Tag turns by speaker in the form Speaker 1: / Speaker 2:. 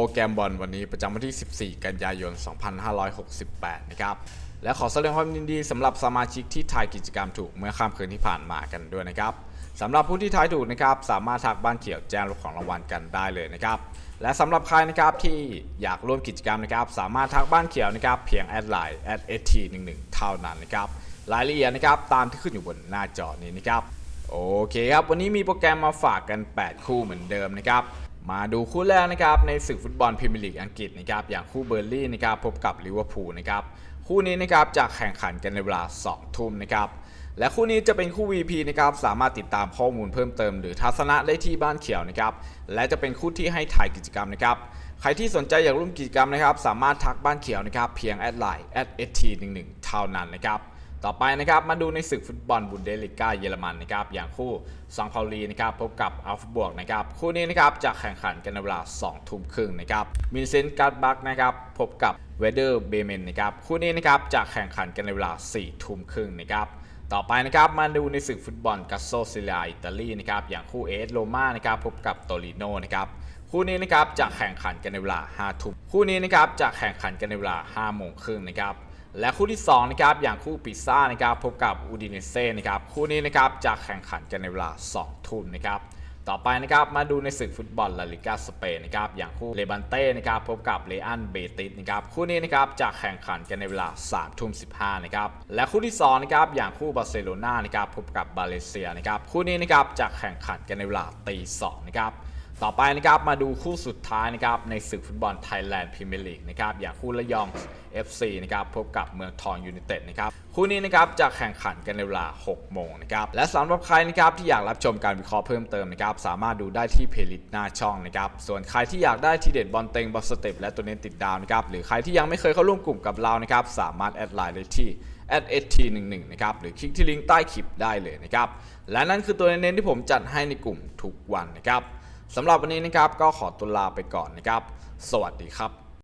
Speaker 1: รแกรมบอลวันนี้ประจำวันที่ 14 กันยายน 2568 นะครับ และขอแสดงความยินดีสำหรับสมาชิกที่ทายกิจกรรมถูกเมื่อค่ำคืนที่ผ่านมากันด้วยนะครับสำหรับผู้ที่ทายถูกนะครับสามารถทักบ้านเขียวแจ้งรับของรางวัลกันได้เลยนะครับและสำหรับใครนะครับที่อยากร่วมกิจกรรมนะครับสามารถทักบ้านเขียวนะครับเพียงแอดไลน์ @st11 เท่านั้นนะครับรายละเอียดนะครับตามที่ขึ้นอยู่บนหน้าจอนี้นะครับโอเคครับวันนี้มีโปรแกรมมาฝากกัน 8 คู่เหมือนเดิมนะครับ มาดูคู่แรกนะครับในศึกฟุตบอลพรีเมียร์ลีกอังกฤษนะครับอย่างคู่เบอร์ลี่นะครับพบกับลิเวอร์พูลนะครับคู่นี้นะครับจะแข่งขันกันในเวลา 2 ทุ่มนะครับและคู่นี้จะเป็นคู่ VP นะครับสามารถติดตามข้อมูลเพิ่มเติมหรือทัศนะได้ที่บ้านเขียวนะครับและจะเป็นคู่ที่ให้ถ่ายกิจกรรมนะครับใครที่สนใจอยากร่วมกิจกรรมนะครับสามารถทักบ้านเขียวนะครับเพียงแอดไลน์ @st11 เท่านั้นนะครับ ต่อไปนะครับมาดูในศึกฟุตบอลบุนเดสลิก้าเยอรมันนะครับอย่างคู่ซังพาลีนะครับพบกับอัลฟบวกนะครับคู่นี้นะครับจะแข่งขันกันในเวลา 2 ทุ่มครึ่งนะครับมินเซนการ์ดบักนะครับพบกับเวเดอร์เบเมนนะครับคู่นี้นะครับจะแข่งขันกันในเวลา 4 ทุ่มครึ่งนะครับต่อไปนะครับมาดูในศึกฟุตบอลกัสโซซิลาอิตาลีนะครับอย่างคู่เอสโรม่านะครับพบกับโตริโนนะครับคู่นี้นะครับจะแข่งขันกันในเวลา 5 ทุ่มคู่นี้นะครับจะแข่งขันกันในเวลา 5 โมงครึ่งนะครับ และคู่ที่2นะครับอย่างคู่ปิซ่านะครับพบกับอูดิเนเซ่นะครับคู่นี้นะครับจะแข่งขันกันในเวลา 2 ทุ่มนะครับต่อไปนะครับมาดูในศึกฟุตบอลลาลิกาสเปนนะครับอย่างคู่เลบันเต้นะครับพบกับเลอันเบติสนะครับคู่นี้นะครับจะแข่งขันกันในเวลา3ทุ่ม15นะครับและคู่ที่2นะครับอย่างคู่บาร์เซโลนานะครับพบกับบาเลเซียนะครับคู่นี้นะครับจะแข่งขันกันในเวลาตีสองนะครับ ต่อไปนะครับมาดูคู่สุดท้ายนะครับในศึกฟุตบอลไทยแลนด์พรีเมียร์ลีกนะครับอย่างคู่ระยอง FC นะครับพบกับเมืองทองยูไนเต็ดนะครับคู่นี้นะครับจะแข่งขันกันในเวลา 6 โมงนะครับและสำหรับใครนะครับที่อยากรับชมการวิเคราะห์เพิ่มเติมนะครับสามารถดูได้ที่เพลิสต์หน้าช่องนะครับส่วนใครที่อยากได้ทีเด็ดบอลเต็งบอลสเต็ปและตัวเน้นติดดาวนะครับหรือใครที่ยังไม่เคยเข้าร่วมกลุ่มกับเรานะครับสามารถแอดไลน์ได้ที่ @st11 นะครับหรือคลิกที่ลิงก์ใต้คลิปได้เลยนะครับและนั่นคือตัวเน้นที่ผมจัดให้ในกลุ่มทุกวันนะครับ สำหรับวันนี้นะครับก็ขอตุลาไปก่อนนะครับ สวัสดีครับ